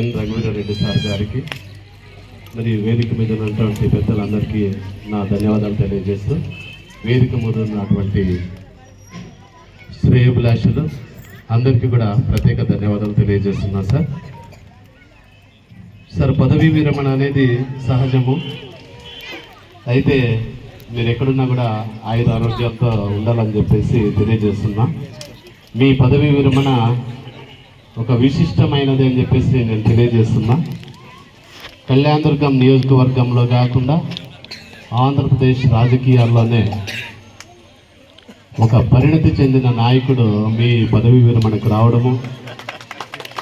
ఎన్ Raghuveera Reddy sir గారికి. మరి వేదిక మీద ఉన్నటువంటి పెద్దలందరికీ నా ధన్యవాదాలు తెలియజేస్తూ వేదిక మీద ఉన్నటువంటి శ్రేయభిలాషులు అందరికీ కూడా ప్రత్యేక ధన్యవాదాలు తెలియజేస్తున్నా సార్. సార్ పదవీ విరమణ అనేది సహజము. అయితే మీరు ఎక్కడున్నా కూడా ఆయుధ ఆరోగ్యంతో ఉండాలని చెప్పేసి తెలియజేస్తున్నా. మీ పదవీ విరమణ ఒక విశిష్టమైనది అని చెప్పేసి నేను తెలియజేస్తున్నా. కళ్యాణదుర్గం నియోజకవర్గంలో కాకుండా ఆంధ్రప్రదేశ్ రాజకీయాల్లోనే ఒక పరిణతి చెందిన నాయకుడు మీ పదవి విరమణకు రావడము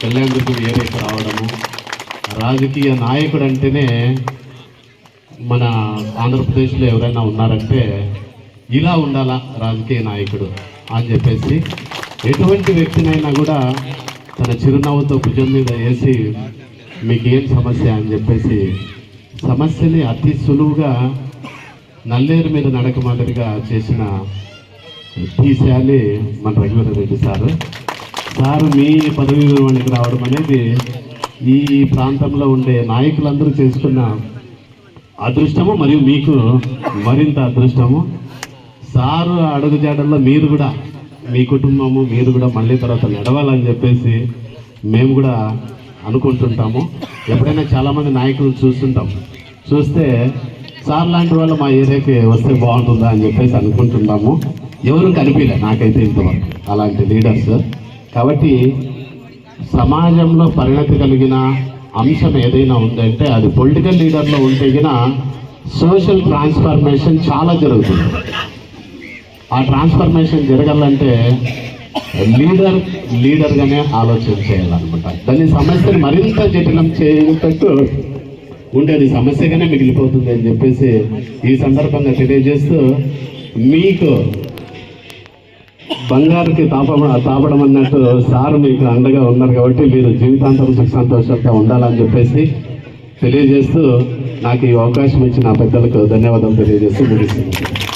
కళ్యాణదుర్గం ఏరియాకి రావడము రాజకీయ నాయకుడు అంటేనే మన ఆంధ్రప్రదేశ్లో ఎవరైనా ఉన్నారంటే ఇలా ఉండాలా రాజకీయ నాయకుడు అని చెప్పేసి ఎటువంటి వ్యక్తినైనా కూడా తన చిరునవ్వుతో భుజం మీద వేసి మీకేం సమస్య? అని చెప్పేసి సమస్యని అతి సులువుగా నల్లేరు మీద నడక మాదిరిగా చేసిన తీసేయాలి మన రఘువీరారెడ్డి సారు. సారు మీ పదవి విరమణకి రావడం అనేది ఈ ప్రాంతంలో ఉండే నాయకులందరూ చేసుకున్న అదృష్టము మరియు మీకు మరింత అదృష్టము. సారు అడుగుజాడల్లో మీరు కూడా మీ కుటుంబము మీరు కూడా మళ్ళీ తర్వాత నడవాలని చెప్పేసి మేము కూడా అనుకుంటుంటాము. ఎప్పుడైనా చాలామంది నాయకులు చూస్తుంటాం. చూస్తే సార్ లాంటి వాళ్ళు మా ఏరియాకి వస్తే బాగుంటుందా అని చెప్పేసి అనుకుంటున్నాము ఎవరు కనిపించలే నాకైతే ఇంతవరకు అలాంటి లీడర్స్. కాబట్టి సమాజంలో పరిణతి కలిగిన అంశం ఏదైనా ఉందంటే అది పొలిటికల్ లీడర్లో ఉంటే సోషల్ ట్రాన్స్ఫర్మేషన్ చాలా జరుగుతుంది. ఆ ట్రాన్స్ఫర్మేషన్ జరగాలంటే లీడర్ లీడర్గానే ఆలోచన చేయాలన్నమాట. దాని సమస్యను మరింత జటిలం చేయటట్టు ఉండేది సమస్యగానే మిగిలిపోతుంది అని చెప్పేసి ఈ సందర్భంగా తెలియజేస్తూ మీకు బంగారుకి తాప తాపడం అన్నట్టు సార్ మీకు అండగా ఉన్నారు కాబట్టి మీరు జీవితాంతం సుఖ సంతోషంగా ఉండాలని చెప్పేసి తెలియజేస్తూ నాకు ఈ అవకాశం ఇచ్చిన పెద్దలకు ధన్యవాదాలు తెలియజేస్తూ ముగిస్తున్నాను.